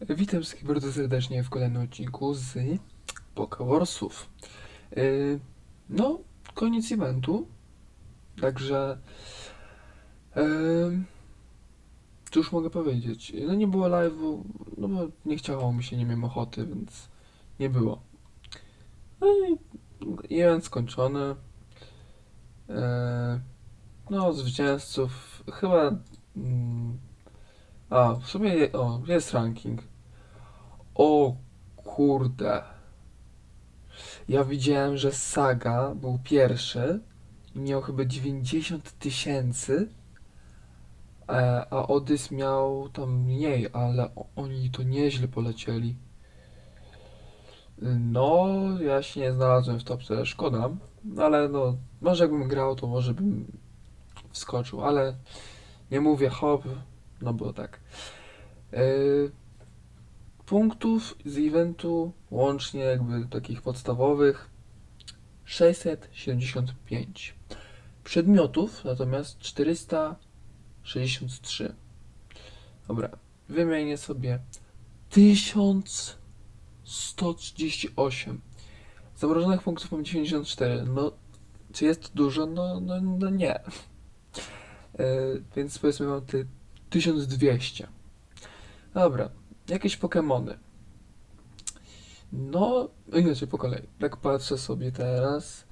Witam wszystkich bardzo serdecznie w kolejnym odcinku z Pokewarsów. Yy, no, koniec eventu, także yy, cóż mogę powiedzieć? No nie było live'u, no bo nie chciało mi się, nie miałem ochoty, więc nie było. No i event skończony. Yy, no, zwycięzców chyba... Mm, a, w sumie je, o, jest ranking. O kurde. Ja widziałem, że Saga był pierwszy i miał chyba 90 tysięcy, e, a Odys miał tam mniej, ale oni to nieźle polecieli. No, ja się nie znalazłem w topce, szkoda, ale no, może jakbym grał, to może bym wskoczył, ale nie mówię hop, no bo tak. Yy, punktów z eventu łącznie jakby takich podstawowych 675. Przedmiotów natomiast 463. Dobra, wymienię sobie 1138. Zamrożonych punktów mam 94. No, czy jest dużo? No, no, no nie. Yy, więc powiedzmy mam ty 1200. Dobra, jakieś Pokemony. No, inaczej po kolei. Tak patrzę sobie teraz.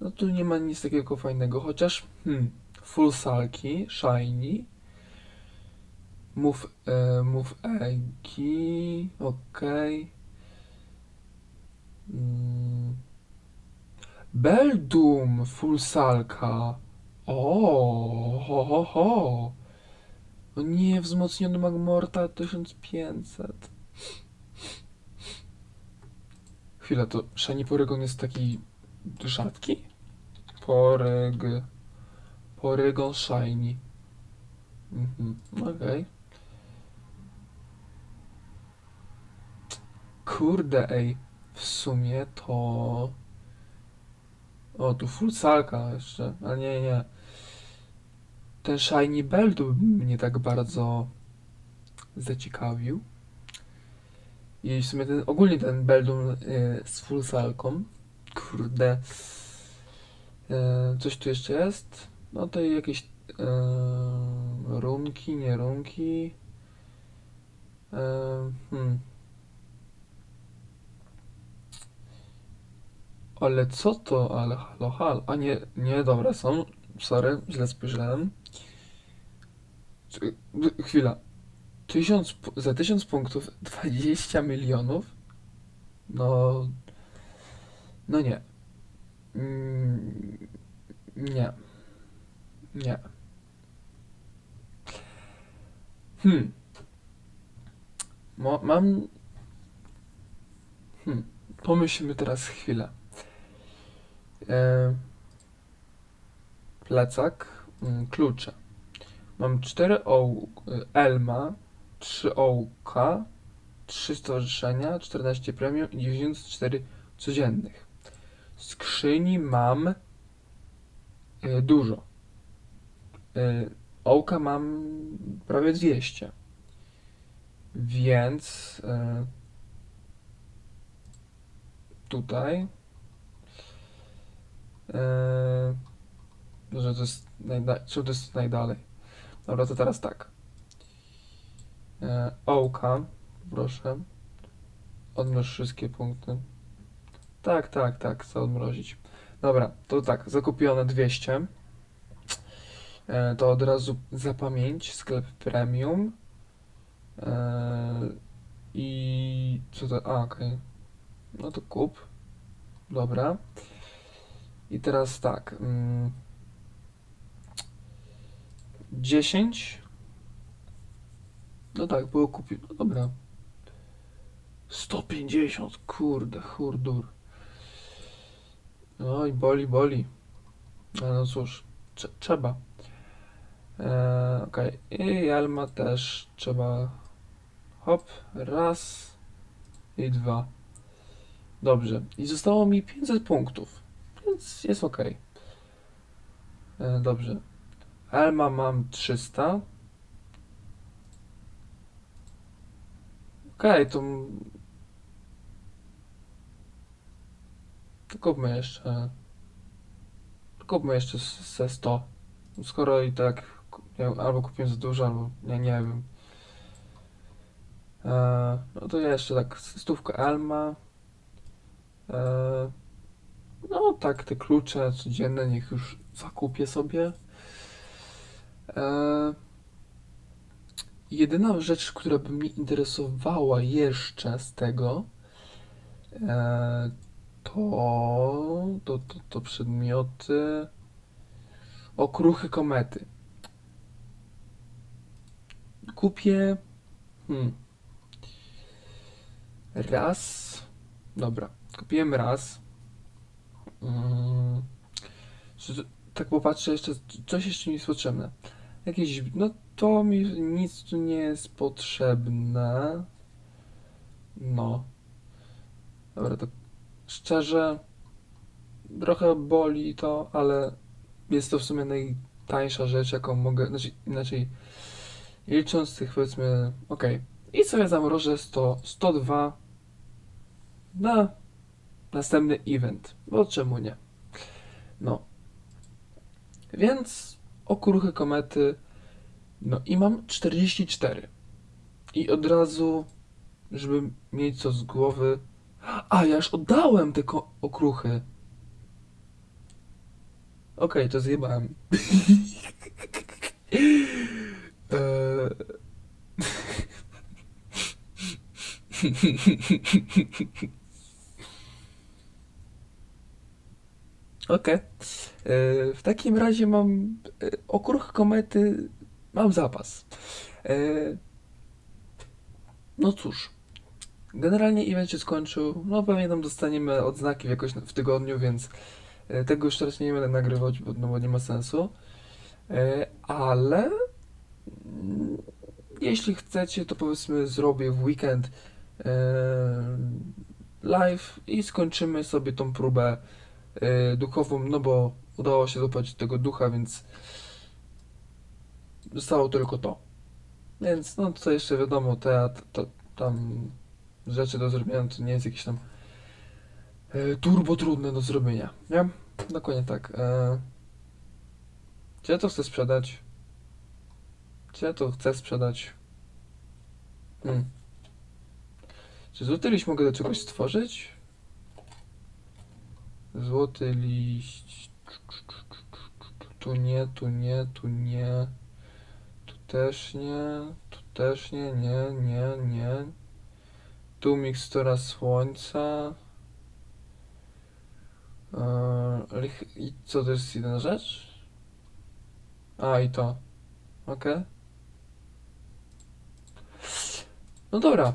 No tu nie ma nic takiego fajnego, chociaż hmm, Full Salki, Shiny, Move, e, move Eggi, okej. Mm. Beldum, Full Salka. O, ho, ho, ho. O nie, wzmocniony Magmorta 1500. Chwila, to Shiny Porygon jest taki rzadki? Poryg... Porygon Shiny. Mhm, okej. Kurde, ej. W sumie to... O, tu full salka jeszcze, ale nie, nie. Ten Shiny Beldu mnie tak bardzo zaciekawił. I w sumie ten, ogólnie ten Beldum y, z full salką. Kurde. Y, coś tu jeszcze jest? No to jakieś y, runki, nie runki. Hmm. Ale co to? Ale halo, halo. A nie, nie, dobra, są. Sorry, źle spojrzałem. Chwila. Tysiąc, za tysiąc punktów 20 milionów? No. No nie. Mm, Nie. Nie. Hmm. Mo, mam. Hmm. Pomyślmy teraz chwilę. E, plecak, mm, klucze. Mam 4 oł, Elma, 3 ołka, 3 stowarzyszenia, 14 premium i 94 codziennych. Skrzyni mam e, dużo. E, ołka mam prawie 200. Więc e, tutaj że to jest najda- to jest najdalej. Dobra, to teraz tak. E, Ołka, proszę. Odmroź wszystkie punkty. Tak, tak, tak, chcę odmrozić. Dobra, to tak, zakupione 200. E, to od razu zapamięć, sklep premium. E, I co to? A, okej. No to kup. Dobra. I teraz tak. Mm, 10. No tak, było kupione. No dobra. 150, kurde, hurdur. Oj, boli, boli. Ale no cóż, trze- trzeba. Eee, Okej, i Elma też trzeba. Hop, raz i dwa. Dobrze, i zostało mi 500 punktów, więc jest ok. Dobrze. Elma mam 300. Okej, to... m- to kupmy jeszcze... Kupmy jeszcze ze 100. Skoro i tak nie albo kupiłem za dużo, albo nie, nie wiem. E, no to jeszcze tak stówka Alma. E, no tak, te klucze codzienne niech już zakupię sobie. E, jedyna rzecz, która by mnie interesowała jeszcze z tego, e, to, to, to, to przedmioty okruchy komety. Kupię hmm, raz. Dobra, kupiłem raz. Mm, że- tak popatrzę jeszcze, coś jeszcze mi jest potrzebne. Jakieś, no to mi nic tu nie jest potrzebne. No. Dobra, to szczerze, trochę boli to, ale jest to w sumie najtańsza rzecz, jaką mogę, znaczy inaczej, licząc tych powiedzmy, okej. I sobie zamrożę 100, 102 na następny event, bo czemu nie? No. Więc okruchy komety, no i mam 44. I od razu, żeby mieć co z głowy, a ja już oddałem te okruchy. Okej, to zjebałem. Eee. Okej. Eee, W takim razie mam e, okruch komety, mam zapas. Eee, No cóż, generalnie event się skończył. No pewnie tam dostaniemy odznaki jakoś w tygodniu, więc e, tego już teraz nie będę nagrywać, bo, no, bo nie ma sensu. E, Ale mm, jeśli chcecie, to powiedzmy zrobię w weekend e, live i skończymy sobie tą próbę e, duchową, no bo udało się złapać tego ducha, więc zostało tylko to. Więc no to jeszcze wiadomo, teatr, to, tam rzeczy do zrobienia to nie jest jakieś tam e, turbo trudne do zrobienia, nie? Dokładnie tak. E, czy ja to chcę sprzedać? Czy ja to chcę sprzedać? Hmm. Czy liść mogę do czegoś stworzyć? Złoty liść. Tu nie, tu nie, tu nie. Tu też nie. Tu też nie, nie, nie, nie. Tu mikstura słońca. Lich- I co to jest jedna rzecz? A, i to. Okej. No dobra.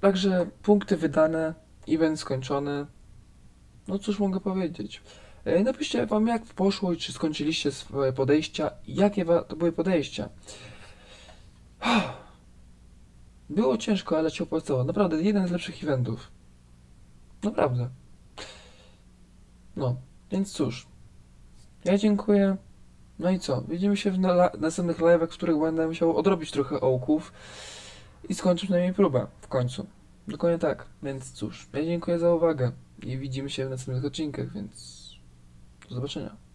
Także punkty wydane, event skończony. No cóż mogę powiedzieć. E, Napiszcie wam jak poszło i czy skończyliście swoje podejścia. Jakie to były podejścia. Było ciężko, ale się opłacało. Naprawdę, jeden z lepszych eventów. Naprawdę. No, więc cóż. Ja dziękuję. No i co? Widzimy się w na następnych live'ach, w których będę musiał odrobić trochę ołków i skończyć na niej próbę w końcu. Dokładnie tak. Więc cóż, ja dziękuję za uwagę i widzimy się w następnych odcinkach, więc do zobaczenia.